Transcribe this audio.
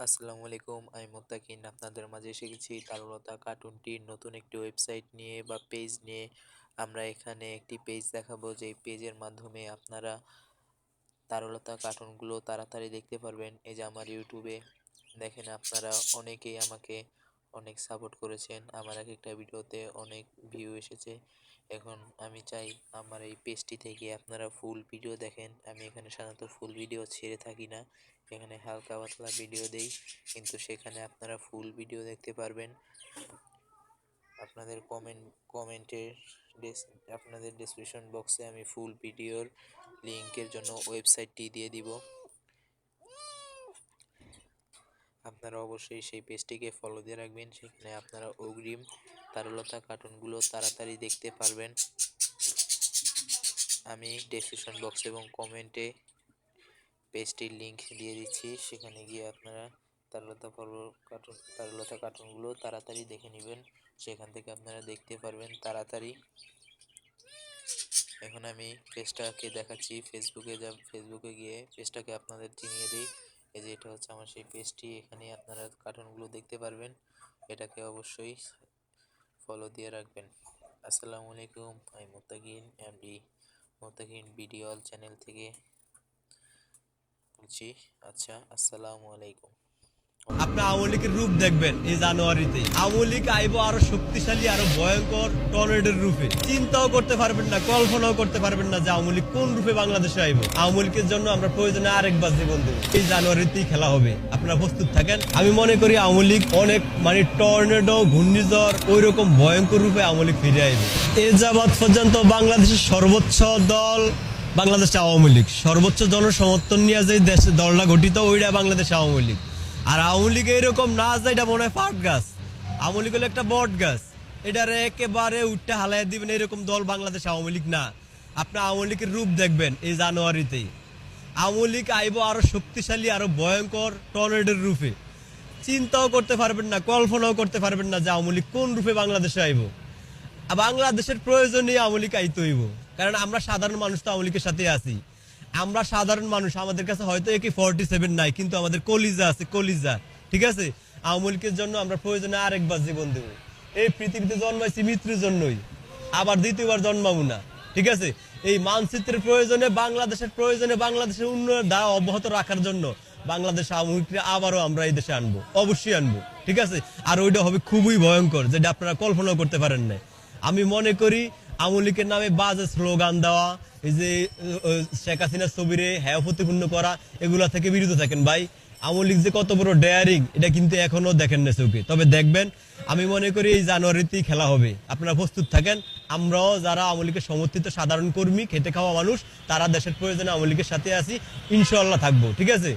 আসসালামু আলাইকুম, আমি মোত্তাকিন। আপনাদের মাঝে এসে গেছি তারলতা কার্টুনটির নতুন একটি ওয়েবসাইট নিয়ে বা পেজ নিয়ে। আমরা এখানে একটি পেজ দেখাবো যে পেজের মাধ্যমে আপনারা তারলতা কার্টুনগুলো তাড়াতাড়ি দেখতে পারবেন। এই যে আমার ইউটিউবে দেখেন আপনারা অনেকেই আমাকে অনেক সাপোর্ট করেছেন। আমার এক একটা ভিডিওতে অনেক ভিউ এসেছে। এখন আমি চাই আমার এই পেজটি থেকে আপনারা ফুল ভিডিও দেখেন। আমি এখানে সাধারণত ফুল ভিডিও ছেড়ে থাকি না। এখানে হালকা পাতলা ভিডিও দেই। কিন্তু সেখানে আপনারা ফুল ভিডিও দেখতে পারবেন। আপনাদের কমেন্ট কমেন্টের আপনাদের ডেসক্রিপশন বক্সে আমি ফুল ভিডিওর লিঙ্কের জন্য ওয়েবসাইটটি দিয়ে দিব। আপনারা অবশ্যই সেই পেজটিকে ফলো দিয়ে রাখবেন। সেখানে আপনারা অগ্রিম তারলতা কার্টুনগুলো তাড়াতাড়ি দেখতে পারবেন। আমি ডেসক্রিপশন বক্স এবং কমেন্টে পেজটির লিঙ্ক দিয়ে দিচ্ছি। সেখানে গিয়ে আপনারা তারলতা পর্ব কার্টুন তারলতা কার্টুনগুলো তাড়াতাড়ি দেখে নেবেন। সেখান থেকে আপনারা দেখতে পারবেন তাড়াতাড়ি। এখন আমি পেজটাকে দেখাচ্ছি। ফেসবুকে যা ফেসবুকে গিয়ে পেজটাকে আপনাদের চিনিয়ে দিই। এই যে এটা হচ্ছে আমার সেই পেজটি এখানে আপনারা কার্টুনগুলো দেখতে পারবেন। এটাকে অবশ্যই ফলো দিয়ে রাখবেন। আসসালামু আলাইকুম, আমি Mottakin MD Mottakin video channel থেকে বলছি আচ্ছা আসসালামু আলাইকুম। আপনি আওয়ামী রূপ দেখবেন এই জানুয়ারিতে। আওয়ামী লীগ আইব আরও শক্তিশালী, আরও ভয়ঙ্কর টর্নেডোর রূপে। চিন্তাও করতে পারবেন না, কল্পনাও করতে পারবেন না যে আওয়ামী লীগ কোন রূপে বাংলাদেশে আইব। আওয়ামী লীগের জন্য আমরা প্রয়োজনে আরেকবার জীবন দেবো। এই জানুয়ারিতেই খেলা হবে। আপনারা প্রস্তুত থাকেন। আমি মনে করি আওয়ামী লীগ অনেক মানে টর্নেডো, ঘূর্ণিঝড় ওই রকম ভয়ঙ্কর রূপে আওয়ামী লীগ ফিরে আইবে। এ যাবৎ পর্যন্ত বাংলাদেশের সর্বোচ্চ দল বাংলাদেশ আওয়ামী লীগ। সর্বোচ্চ জনসমর্থন নিয়ে যে দেশ দলটা গঠিত, ওইটা বাংলাদেশ আওয়ামী লীগ। আর আওয়ামী লীগ এরকম না যে এটা মনে হয় পাট গাছ। আওয়ামী লীগ হলো একটা বট গাছ। এটারে একেবারে উঠতে হালাই দিবেন এরকম দল বাংলাদেশ আওয়ামী লীগ না। আপনি আওয়ামী লীগের রূপ দেখবেন এই জানুয়ারিতেই। আওয়ামী লীগ আইব আরও শক্তিশালী, আরও ভয়ঙ্কর টর্নেডের রূপে। চিন্তাও করতে পারবেন না, কল্পনাও করতে পারবেন না যে আওয়ামী লীগ কোন রূপে বাংলাদেশে আইব। বাংলাদেশের প্রয়োজনে আওয়ামী লীগ আইতে হইব। কারণ আমরা সাধারণ মানুষ তো আওয়ামী লীগের সাথে আছি। আমরা সাধারণ মানুষ, আমাদের কাছে হয়তো একে ফর্টি সেভেন নাই, কিন্তু আমাদের কলিজা আছে, কলিজা, ঠিক আছে? আওয়ামী জন্য আমরা প্রয়োজনে আরেকবার জীবন দেব। এই পৃথিবীতে জন্মাইছি মৃত্যুর জন্যই, আবার দ্বিতীয়বার জন্মাবো না, ঠিক আছে? এই মানচিত্রের প্রয়োজনে, বাংলাদেশের প্রয়োজনে, বাংলাদেশের উন্নয়ন দা অব্যাহত রাখার জন্য বাংলাদেশ আওয়ামী আবারও আমরা এই দেশে আনব, অবশ্যই আনব, ঠিক আছে? আর ওইটা হবে খুবই ভয়ঙ্কর, যেটা আপনারা কল্পনা করতে পারেন না আমি মনে করি আওয়ামী লীগের নামে বাজে স্লোগান দেওয়া, এই যে শেখ হাসিনার ছবিরে হ্যাঁ প্রতিপূর্ণ করা, এগুলা থেকে বিরত থাকেন ভাই। আওয়ামী লীগ যে কত বড় ডেয়ারিং এটা কিন্তু এখনও দেখেন না চোখে। তবে দেখবেন, আমি মনে করি এই জানুয়ারিতেই খেলা হবে। আপনারা প্রস্তুত থাকেন, আমরাও যারা আওয়ামী লীগের সমর্থিত সাধারণ কর্মী, খেটে খাওয়া মানুষ, তারা দেশের প্রয়োজনে আওয়ামী লীগের সাথে আছি ইনশাল্লাহ থাকব, ঠিক আছে?